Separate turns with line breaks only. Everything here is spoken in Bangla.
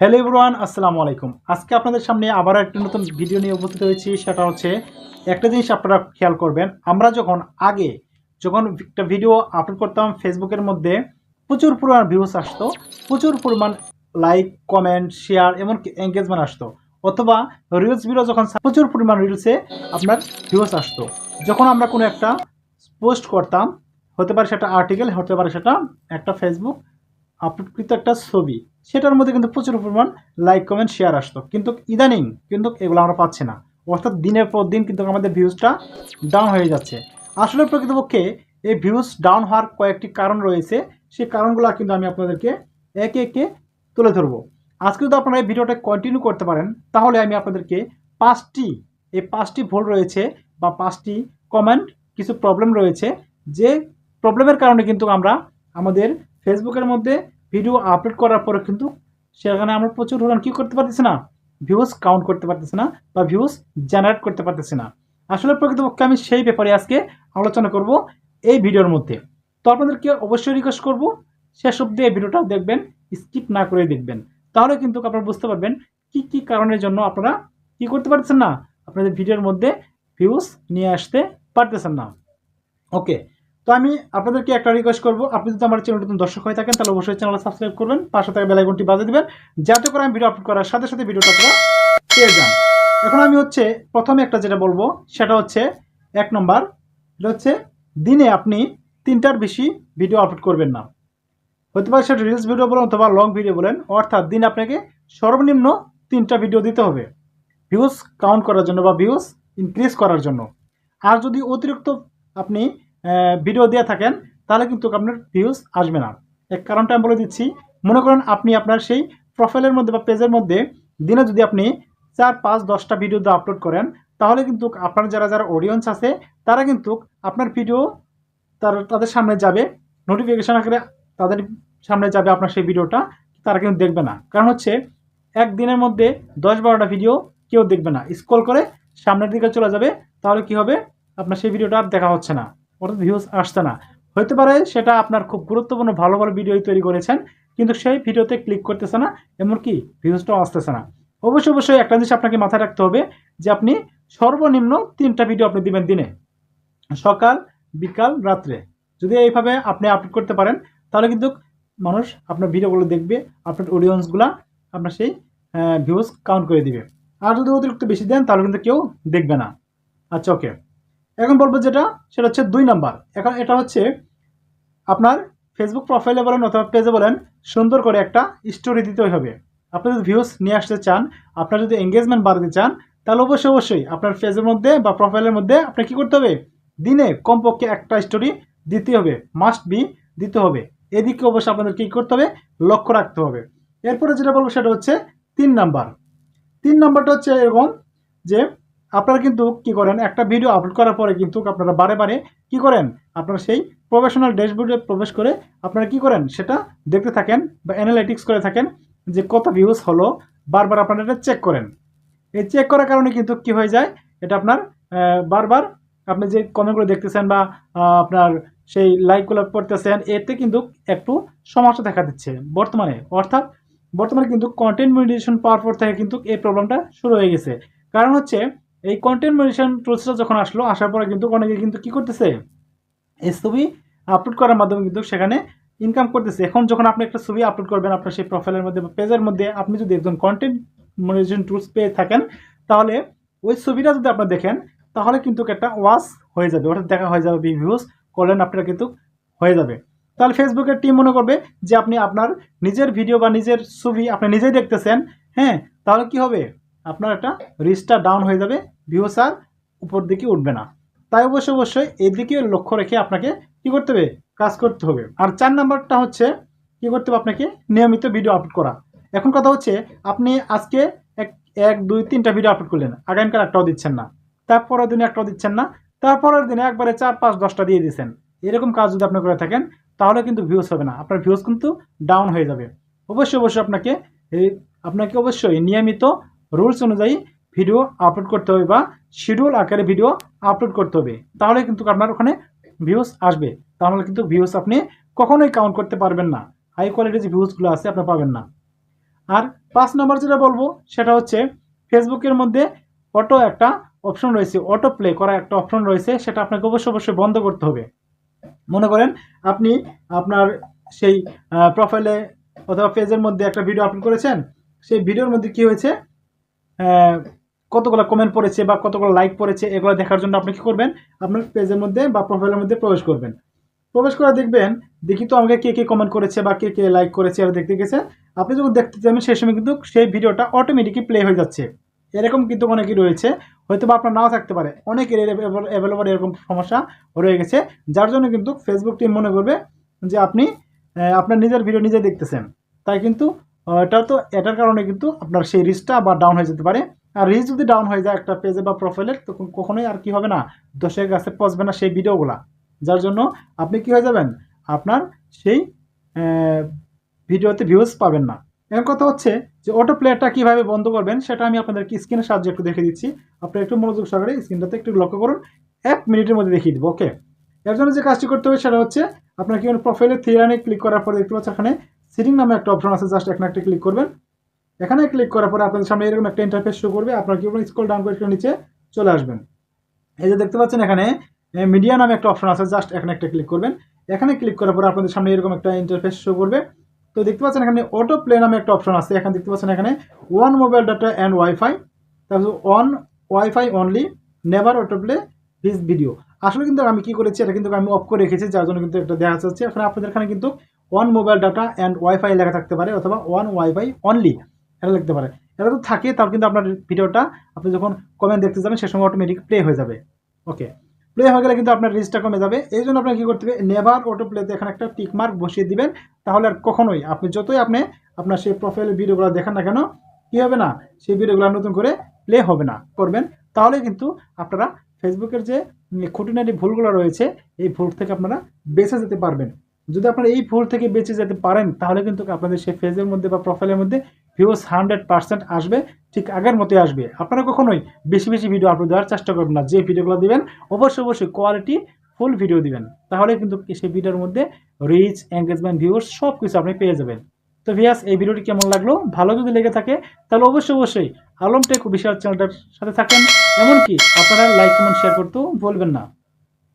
হ্যালো এভরিওয়ান আসসালামু আলাইকুম। আজকে আপনাদের সামনে আবার একটা নতুন ভিডিও নিয়ে উপস্থিত হয়েছি। সেটা হচ্ছে, একটা জিনিস আপনারা খেয়াল করবেন, আমরা যখন আগে যখন একটা ভিডিও আপলোড করতাম ফেসবুকের মধ্যে প্রচুর পরিমাণ ভিউস আসতো, প্রচুর পরিমাণ লাইক কমেন্ট শেয়ার এমনকি এঙ্গেজমেন্ট আসতো। অথবা রিলস ভিডিও যখন প্রচুর পরিমাণ রিলসে আপনার ভিউস আসতো। যখন আমরা কোনো একটা পোস্ট করতাম, হতে পারে সেটা আর্টিকেল হতে পারে সেটা একটা ফেসবুক আপলোডকৃত একটা ছবি। সেটার মধ্যে কিন্তু প্রচুর পরিমাণ লাইক কমেন্ট শেয়ার আসতো। কিন্তু ইদানিং কিন্তু এগুলো আমরা পাচ্ছি না। অর্থাৎ দিনের পর দিন কিন্তু আমাদের ভিউজটা ডাউন হয়ে যাচ্ছে। আসলে প্রকৃতপক্ষে এই ভিউজ ডাউন হওয়ার কয়েকটি কারণ রয়েছে। সেই কারণগুলো কিন্তু আমি আপনাদেরকে একে একে তুলে ধরবো। আজকে যদি আপনারা এই ভিডিওটা কন্টিনিউ করতে পারেন, তাহলে আমি আপনাদেরকে পাঁচটি, এই পাঁচটি ভুল রয়েছে বা পাঁচটি কমেন্ট কিছু প্রবলেম রয়েছে। যে প্রবলেমের কারণে কিন্তু আমরা আমাদের ফেসবুকের মধ্যে ভিডিও আপলোড করার পরে কিন্তু সেখানে আমরা প্রচুর পরিমাণ কী করতে পারতেছি না? ভিউজ কাউন্ট করতে পারতেছি না বা ভিউজ জেনারেট করতে পারতেছি না। আসলে প্রকৃতপক্ষে আমি সেই ব্যাপারে আজকে আলোচনা করব এই ভিডিওর মধ্যে। তো আপনাদেরকে অবশ্যই রিকোয়েস্ট করব শেষ অব্দি এই ভিডিওটা দেখবেন স্কিপ না করে দেখবেন। তাহলে কিন্তু আপনারা বুঝতে পারবেন কি কি কারণের জন্য আপনারা কি করতে পারছেন না? আপনাদের ভিডিওর মধ্যে ভিউজ নিয়ে আসতে পারতেছেন না। ওকে তো আমি আপনাদেরকে একটা রিকোয়েস্ট করব। আপনি যদি আমার চ্যানেল নতুন দর্শক হয়ে থাকেন, তাহলে অবশ্যই চ্যানেলটা সাবস্ক্রাইব করবেন, পাশে থাকা বেলাইকনটি বাজিয়ে দিবেন, যাতে করে আমি ভিডিও আপলোড করার সাথে সাথে ভিডিওটা আপনারা পেয়ে যান। এখন আমি হচ্ছে প্রথমে একটা যেটা বলব, সেটা হচ্ছে এক নম্বর, এটা হচ্ছে দিনে আপনি তিনটার বেশি ভিডিও আপলোড করবেন না। হতে পারে সেটা রিলস ভিডিও বলেন অথবা লং ভিডিও বলেন, অর্থাৎ দিন আপনাকে সর্বনিম্ন তিনটা ভিডিও দিতে হবে। ভিউজ কাউন্ট করার জন্য বা ভিউজ ইনক্রিজ করার জন্য। আর যদি অতিরিক্ত আপনি ভিডিও দিয়ে থাকেন, তাহলে কিন্তু আপনার ভিউজ আসবে না। এক কারণটা আমি বলে দিচ্ছি, মনে করেন আপনি আপনার সেই প্রোফাইলের মধ্যে বা পেজের মধ্যে দিনে যদি আপনি চার, পাঁচ, দশটা ভিডিও আপলোড করেন, তাহলে কিন্তু আপনার যারা যারা অডিয়েন্স আছে, তারা কিন্তু আপনার ভিডিও তার, তাদের সামনে যাবে নোটিফিকেশান আকারে তাদের সামনে যাবে আপনার সেই ভিডিওটা তারা কিন্তু দেখবে না। কারণ হচ্ছে একদিনের মধ্যে দশ, বারোটা ভিডিও কেউ দেখবে না। স্ক্রল করে সামনের দিকে চলে যাবে, তাহলে কি হবে? আপনার সেই ভিডিওটা আর দেখা হচ্ছে না। অর্থাৎ ভিউজ আসছে না। হতে পারে সেটা আপনার খুব গুরুত্বপূর্ণ, ভালো ভালো ভিডিও তৈরি করেছেন, কিন্তু সেই ভিডিওতে ক্লিক করতেছে না, এমনকি ভিউজটাও আসতেছে না। অবশ্যই অবশ্যই একটা জিনিস আপনাকে মাথায় রাখতে হবে যে আপনি সর্বনিম্ন তিনটা ভিডিও আপনি দিবেন দিনে। সকাল, বিকাল, রাত্রে। যদি এইভাবে আপনি আপলোড করতে পারেন, তাহলে কিন্তু মানুষ আপনার ভিডিওগুলো দেখবে, আপনার অডিয়েন্সগুলা আপনার সেই ভিউজ কাউন্ট করে দিবে। আর যদি অতিরিক্ত বেশি দেন, তাহলে কিন্তু কেউ দেখবে না। আচ্ছা ওকে এখন বলব যেটা, সেটা হচ্ছে দুই নাম্বার। এখন এটা হচ্ছে আপনার ফেসবুক প্রোফাইলে বলেন অথবা পেজে বলেন, সুন্দর করে একটা স্টোরি দিতে হবে। আপনি যদি ভিউজ নিয়ে আসতে চান, আপনার যদি এঙ্গেজমেন্ট বাড়াতে চান, তাহলে অবশ্যই অবশ্যই আপনার পেজের মধ্যে বা প্রোফাইলের মধ্যে আপনার কী করতে হবে? দিনে কমপক্ষে একটা স্টোরি দিতে হবে মাস্ট বি দিতে হবে। এদিকে অবশ্যই আপনাদের কী করতে হবে? লক্ষ্য রাখতে হবে। এরপরে যেটা বলব সেটা হচ্ছে তিন নাম্বার। তিন নাম্বারটা হচ্ছে এরকম যে আপনারা কিন্তু কি করেন? একটা ভিডিও আপলোড করার পরে কিন্তু আপনারা বারে বারে কী করেন? আপনারা সেই প্রফেশনাল ড্যাশবোর্ডে প্রবেশ করে আপনারা কি করেন? সেটা দেখতে থাকেন বা অ্যানালাইটিক্স করে থাকেন যে কত ভিউজ হলো। বারবার আপনারা এটা চেক করেন। এই চেক করার কারণে কিন্তু কি হয়ে যায়? এটা আপনার বারবার আপনি যে কমেন্টগুলো দেখতেছেন বা আপনার সেই লাইকগুলো পড়তেছেন, এতে কিন্তু একটু সমস্যা দেখা দিচ্ছে বর্তমানে। অর্থাৎ বর্তমানে কিন্তু কন্টেন্ট মনিটাইজেশন পাওয়ার পর থেকে কিন্তু এই প্রবলেমটা শুরু হয়ে গেছে। কারণ হচ্ছে এই কন্টেন্ট মনিটাইজেশন টুলসটা যখন আসলো, আসার পরে কিন্তু অনেকে কিন্তু কি করতেছে? এই ছবি আপলোড করার মাধ্যমে কিন্তু সেখানে ইনকাম করতেছে। এখন যখন আপনি একটা ছবি আপলোড করবেন আপনার সেই প্রোফাইলের মধ্যে বা পেজের মধ্যে, আপনি যদি একজন কন্টেন্ট মনিটাইজেশন টুলস পেয়ে থাকেন, তাহলে ওই ছবিটা যদি আপনারা দেখেন, তাহলে কিন্তু একটা ওয়াচ হয়ে যাবে। অর্থাৎ দেখা হয়ে যাবে ভিউজ করলেন আপনারা কিন্তু হয়ে যাবে। তাহলে ফেসবুকের টিম মনে করবে যে আপনি আপনার নিজের ভিডিও বা নিজের ছবি আপনি নিজেই দেখতেছেন হ্যাঁ? তাহলে কি হবে? আপনার একটা রিচটা ডাউন হয়ে যাবে ভিউস আর উপর দিকে উঠবে না। তাই অবশ্যই অবশ্যই এদিকে লক্ষ্য রেখে আপনাকে কি করতে হবে? কাজ করতে হবে। আর চার নাম্বারটা হচ্ছে, কি করতে হবে আপনাকে? নিয়মিত ভিডিও আপলোড করা। এখন কথা হচ্ছে, আপনি আজকে এক এক, দুই, তিনটা ভিডিও আপলোড করলেন, আগামীকাল একটাও দিচ্ছেন না। তারপরের দিনে একটাও দিচ্ছেন না। তারপরের দিনে একবারে চার, পাঁচ, দশটা দিয়ে দিচ্ছেন এরকম কাজ যদি আপনি করে থাকেন, তাহলে কিন্তু ভিউজ হবে না। আপনার ভিউজ কিন্তু ডাউন হয়ে যাবে। অবশ্যই অবশ্যই আপনাকে আপনাকে অবশ্যই নিয়মিত রুলস অনুযায়ী ভিডিও আপলোড করতে হবে বা শিডিউল আকারে ভিডিও আপলোড করতে হবে। তাহলে কিন্তু আপনার ওখানে ভিউস আসবে। তাহলে কিন্তু ভিউজ আপনি কখনোই কাউন্ট করতে পারবেন না। হাই কোয়ালিটির যে ভিউসগুলো আছে, আপনি পাবেন না। আর পাঁচ নাম্বার যেটা বলব, সেটা হচ্ছে ফেসবুকের মধ্যে অটো একটা অপশন রয়েছে অটো প্লে করা একটা অপশন রয়েছে, সেটা আপনাকে অবশ্যই অবশ্যই বন্ধ করতে হবে। মনে করেন আপনি আপনার সেই প্রোফাইলে অথবা পেজের মধ্যে একটা ভিডিও আপলোড করেছেন, সেই ভিডিওর মধ্যে কি হয়েছে? কতগুলো কমেন্ট পড়েছে বা কতগুলো লাইক পড়েছে, এগুলো দেখার জন্য আপনি কি করবেন? আপনার পেজের মধ্যে বা প্রোফাইলের মধ্যে প্রবেশ করবেন। প্রবেশ করে দেখবেন, দেখি তো আমাকে কে কে কমেন্ট করেছে বা কে কে লাইক করেছে আর দেখতে গেছে। আপনি যখন দেখতে যাবেন, সেই সময় কিন্তু সেই ভিডিওটা অটোমেটিকই প্লে হয়ে যাচ্ছে। এরকম কিন্তু অনেকেই রয়েছে। হয়তো বা আপনার নাও থাকতে পারে। অনেকের অ্যাভেলেবল এরকম সমস্যা রয়ে গেছে। যার জন্য কিন্তু ফেসবুক টিম মনে করবে যে আপনি আপনার নিজের ভিডিও নিজে দেখতেছেন। তাই কিন্তু এটা তো এটার কারণে কিন্তু আপনার সেই রিচটা বা ডাউন হয়ে যেতে পারে। আর রিচ যদি ডাউন হয়ে যায় একটা পেজে বা প্রোফাইলের তখন কখনোই আর কি হবে না দশের কাছে পৌঁছবে না সেই ভিডিওগুলা যার জন্য আপনি কি হয়ে যাবেন? আপনার সেই ভিডিওতে ভিউজ পাবেন না। এর কথা হচ্ছে যে অটো প্লেয়ারটা কীভাবে বন্ধ করবেন, সেটা আমি আপনাদেরকে স্ক্রিনের সাহায্যে একটু দেখে দিচ্ছি। আপনারা একটু মনোযোগ সহকারে স্ক্রিনটাতে একটু লক্ষ্য করুন। এক মিনিটের মধ্যে দেখিয়ে দেবো ওকে এর জন্য যে কাজটি করতে হবে সেটা হচ্ছে, আপনার কি প্রোফাইলে থ্রি ক্লিক করার পরে দেখতে পাচ্ছেন এখানে সিটিং নামে একটা অপশন আছে জাস্ট এখানে একটা ক্লিক করবেন। এখানে ক্লিক করার পরে আপনাদের সামনে এরকম একটা ইন্টারফেস শো করবে, আপনার কি স্ক্রল ডাউন করে একটু নিচে চলে আসবেন। এই যে দেখতে পাচ্ছেন এখানে মিডিয়া নামে একটা অপশন আছে জাস্ট এখানে একটা ক্লিক করবেন। এখানে ক্লিক করার পরে আপনাদের সামনে এরকম একটা ইন্টারফেস শো করবে। তো দেখতে পাচ্ছেন এখানে অটো প্লে নামে একটা অপশন আছে, এখানে দেখতে পাচ্ছেন এখানে one mobile data and wifi তারপর on wifi only never auto play this video আসলে কিন্তু আমি কি করেছি, এটা কিন্তু আমি অফ করে রেখেছি, যার জন্য কিন্তু এটা দেখা যাচ্ছে। এখানে আপনাদের এখানে কিন্তু one mobile data and wifi লেখা থাকতে পারে, অথবা ওয়ান ওয়াইফাই অনলি এটা লিখতে পারে। এটা তো থাকে, তাও কিন্তু আপনার ভিডিওটা আপনি যখন কমেন্ট দেখতে যাবেন, সে সময় অটোমেটিক প্লে হয়ে যাবে। ওকে প্লে হয়ে গেলে কিন্তু আপনার রিচটা কমে যাবে। এই জন্য আপনাকে কী করতে হবে নেভার অটো প্লেতে এখানে একটা টিক মার্ক বসিয়ে দিবেন, তাহলে আর কখনোই আপনি যতই আপনি আপনার সেই প্রোফাইলের ভিডিওগুলো দেখেন না কেন, কী হবে না, সেই ভিডিওগুলো নতুন করে প্লে হবে না, করবেন। তাহলে কিন্তু আপনারা ফেসবুকের যে খুঁটিনাটি ভুলগুলো রয়েছে, এই ভুল থেকে আপনারা বেঁচে যেতে পারবেন। যদি আপনারা এই ভুল থেকে বেঁচে যেতে পারেন, তাহলে কিন্তু আপনাদের সেই ফেজের মধ্যে বা প্রোফাইলের মধ্যে ভিউস হান্ড্রেড পার্সেন্ট আসবে, ঠিক আগের মতোই আসবে। আপনারা কখনোই বেশি বেশি ভিডিও আপলোড দেওয়ার চেষ্টা করবেন না। যে ভিডিওগুলো দিবেন, অবশ্যই অবশ্যই কোয়ালিটি ফুল ভিডিও দিবেন। তাহলে কিন্তু সেই ভিডিওর মধ্যে রিচ এঙ্গেজমেন্ট ভিউস সব কিছু আপনি পেয়ে যাবেন। তো ভিয়াস এই ভিডিওটি কেমন লাগল? ভালো যদি লেগে থাকে, তাহলে অবশ্যই অবশ্যই আলম টেক বিশাল চ্যানেলটার সাথে থাকেন। এমনকি আপনারা লাইক কমেন্ট শেয়ার করতেও বলবেন না।